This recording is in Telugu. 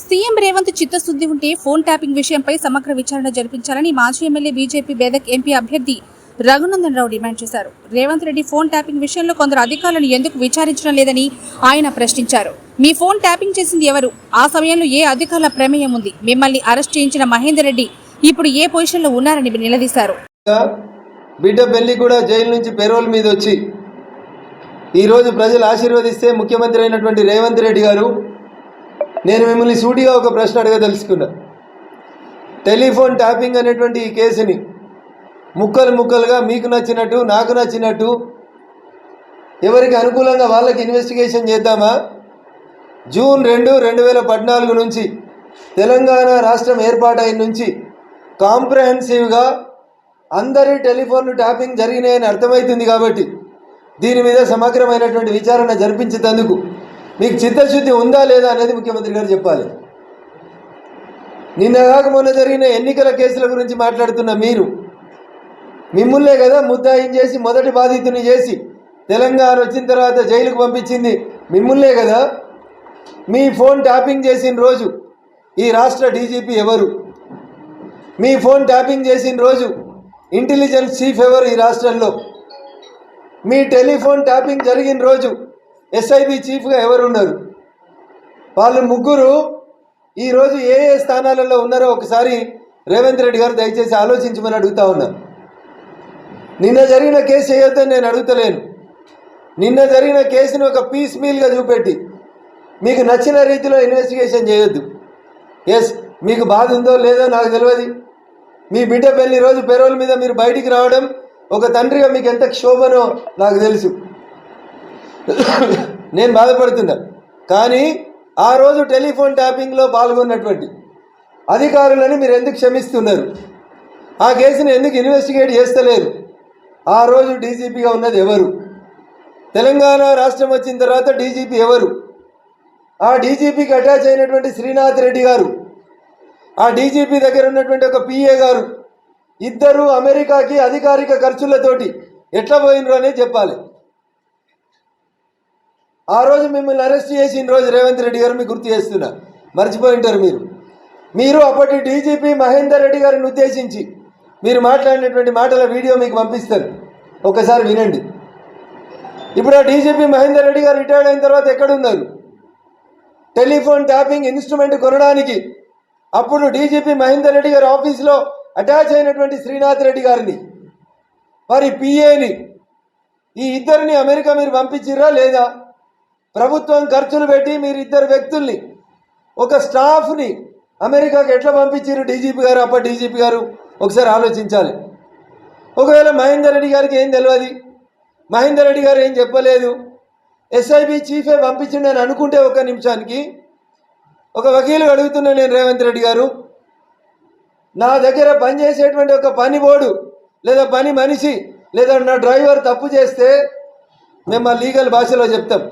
సీఎం రేవంత్ చిత్తశుద్ధి ఉంటే ఫోన్ ట్యాపింగ్ విషయంపై సమగ్ర విచారణ జరిపించాలని మాజీ ఎమ్మెల్యే బీజేపీ బేదక్ ఎంపీ అభ్యర్థి రఘునందన్ రావు డిమాండ్ చేశారు. రేవంత్ రెడ్డి ఫోన్ ట్యాపింగ్ విషయంలో కొందరు అధికారులను ఎందుకు విచారించడం లేదని ఆయన ప్రశ్నించారు. మీ ఫోన్ ట్యాపింగ్ చేసింది ఎవరు? ఆ సమయంలో ఏ అధికారుల ప్రమేయం ఉంది? మిమ్మల్ని అరెస్ట్ చేయించిన మహేందర్ రెడ్డి ఇప్పుడు ఏ పొజిషన్లో ఉన్నారని నిలదీశారు. బిడ్డ పెళ్ళి కూడా జైలు నుంచి పెరోల్ మీద వచ్చి ఈరోజు ప్రజలు ఆశీర్వదిస్తే ముఖ్యమంత్రి అయినటువంటి రేవంత్ రెడ్డి గారు నేను మిమ్మల్ని సూటిగా ఒక ప్రశ్న అడగదలుచుకున్నా టెలిఫోన్ ట్యాపింగ్ అనేటువంటి ఈ కేసుని ముక్కలు ముక్కలుగా మీకు నచ్చినట్టు నాకు నచ్చినట్టు ఎవరికి అనుకూలంగా వాళ్ళకి ఇన్వెస్టిగేషన్ చేద్దామా? జూన్ రెండు రెండు వేల పద్నాలుగు నుంచి తెలంగాణ రాష్ట్రం ఏర్పాటైన నుంచి కాంప్రహెన్సివ్గా అందరి టెలిఫోన్లు ట్యాపింగ్ జరిగినాయని అర్థమవుతుంది కాబట్టి దీని మీద సమగ్రమైనటువంటి విచారణ జరిపించేందుకు మీకు చిత్తశుద్ధి ఉందా లేదా అనేది ముఖ్యమంత్రి గారు చెప్పాలి. నిన్న కాక మొన్న జరిగిన ఎన్నికల కేసుల గురించి మాట్లాడుతున్న మీరు. మిమ్మల్నే కదా ముద్దాయిం చేసి మొదటి బాధితుని చేసి తెలంగాణ వచ్చిన తర్వాత జైలుకు పంపించింది మిమ్మల్నే కదా. మీ ఫోన్ ట్యాపింగ్ చేసిన రోజు ఈ రాష్ట్ర డీజీపీ ఎవరు? మీ ఫోన్ ట్యాపింగ్ చేసిన రోజు ఇంటెలిజెన్స్ చీఫ్ ఎవరు ఈ రాష్ట్రంలో? మీ టెలిఫోన్ ట్యాపింగ్ జరిగిన రోజు ఎస్ఐబి చీఫ్గా ఎవరు ఉన్నారు వాళ్ళు ముగ్గురు ఈరోజు ఏ ఏ స్థానాలలో ఉన్నారో ఒకసారి రేవంత్ రెడ్డి గారు దయచేసి ఆలోచించమని అడుగుతా ఉన్నా. నిన్న జరిగిన కేసు చేయొద్దని నేను అడుగుతలేను. నిన్న జరిగిన కేసును ఒక పీస్ మీల్గా చూపెట్టి మీకు నచ్చిన రీతిలో ఇన్వెస్టిగేషన్ చేయొద్దు. ఎస్ మీకు బాధ ఉందో లేదో నాకు తెలియదు. మీ బిడ్డ పెళ్ళి రోజు పెరోల్ మీద మీరు బయటికి రావడం ఒక తండ్రిగా మీకు ఎంత క్షోభనో నాకు తెలుసు. నేను బాధపడుతున్నా. కానీ ఆ రోజు టెలిఫోన్ ట్యాపింగ్లో పాల్గొన్నటువంటి అధికారులని మీరు ఎందుకు క్షమిస్తున్నారు? ఆ కేసును ఎందుకు ఇన్వెస్టిగేట్ చేస్తలేరు? ఆ రోజు డీజీపీగా ఉన్నది ఎవరు? తెలంగాణ రాష్ట్రం వచ్చిన తర్వాత డీజీపీ ఎవరు? ఆ డీజీపీకి అటాచ్ అయినటువంటి శ్రీనాథ్ రెడ్డి గారు ఆ డీజీపీ దగ్గర ఉన్నటువంటి ఒక పిఏ గారు ఇద్దరు అమెరికాకి అధికారిక ఖర్చులతోటి ఎట్లా పోయినరు అనేది చెప్పాలి. ఆ రోజు మిమ్మల్ని అరెస్ట్ చేసిన రోజు రేవంత్ రెడ్డి గారు మీకు గుర్తు చేస్తున్నా. మర్చిపోయి ఉంటారు మీరు. మీరు అప్పటి డీజీపీ మహేందర్ రెడ్డి గారిని ఉద్దేశించి మీరు మాట్లాడినటువంటి మాటల వీడియో మీకు పంపిస్తాను. ఒకసారి వినండి. ఇప్పుడు ఆ డీజీపీ మహేందర్ రెడ్డి గారు రిటైర్డ్ అయిన తర్వాత ఎక్కడున్నారు? టెలిఫోన్ ట్యాపింగ్ ఇన్స్ట్రుమెంట్ కొనడానికి అప్పుడు డీజీపీ మహేందర్ రెడ్డి గారి ఆఫీస్లో అటాచ్ అయినటువంటి శ్రీనాథ్ రెడ్డి గారిని వారి పిఏని ఈ ఇద్దరిని అమెరికా మీరు పంపించిర్రా లేదా? ప్రభుత్వం ఖర్చులు పెట్టి మీరు ఇద్దరు వ్యక్తుల్ని ఒక స్టాఫ్ని అమెరికాకి ఎట్లా పంపించారు డీజీపీ గారు? అప్ప డీజీపీ గారు ఒకసారి ఆలోచించాలి. ఒకవేళ మహేందర్ రెడ్డి గారికి ఏం తెలియదు మహేందర్ రెడ్డి గారు ఏం చెప్పలేదు? ఎస్ఐబి చీఫే పంపించిండు అని అనుకుంటే ఒక నిమిషానికి ఒక వకీలు అడుగుతున్నా నేను రేవంత్ రెడ్డి గారు నా దగ్గర పనిచేసేటువంటి ఒక పని బోర్డు లేదా పని మనిషి లేదా నా డ్రైవర్ తప్పు చేస్తే మేము మా లీగల్ భాషలో చెప్తాం.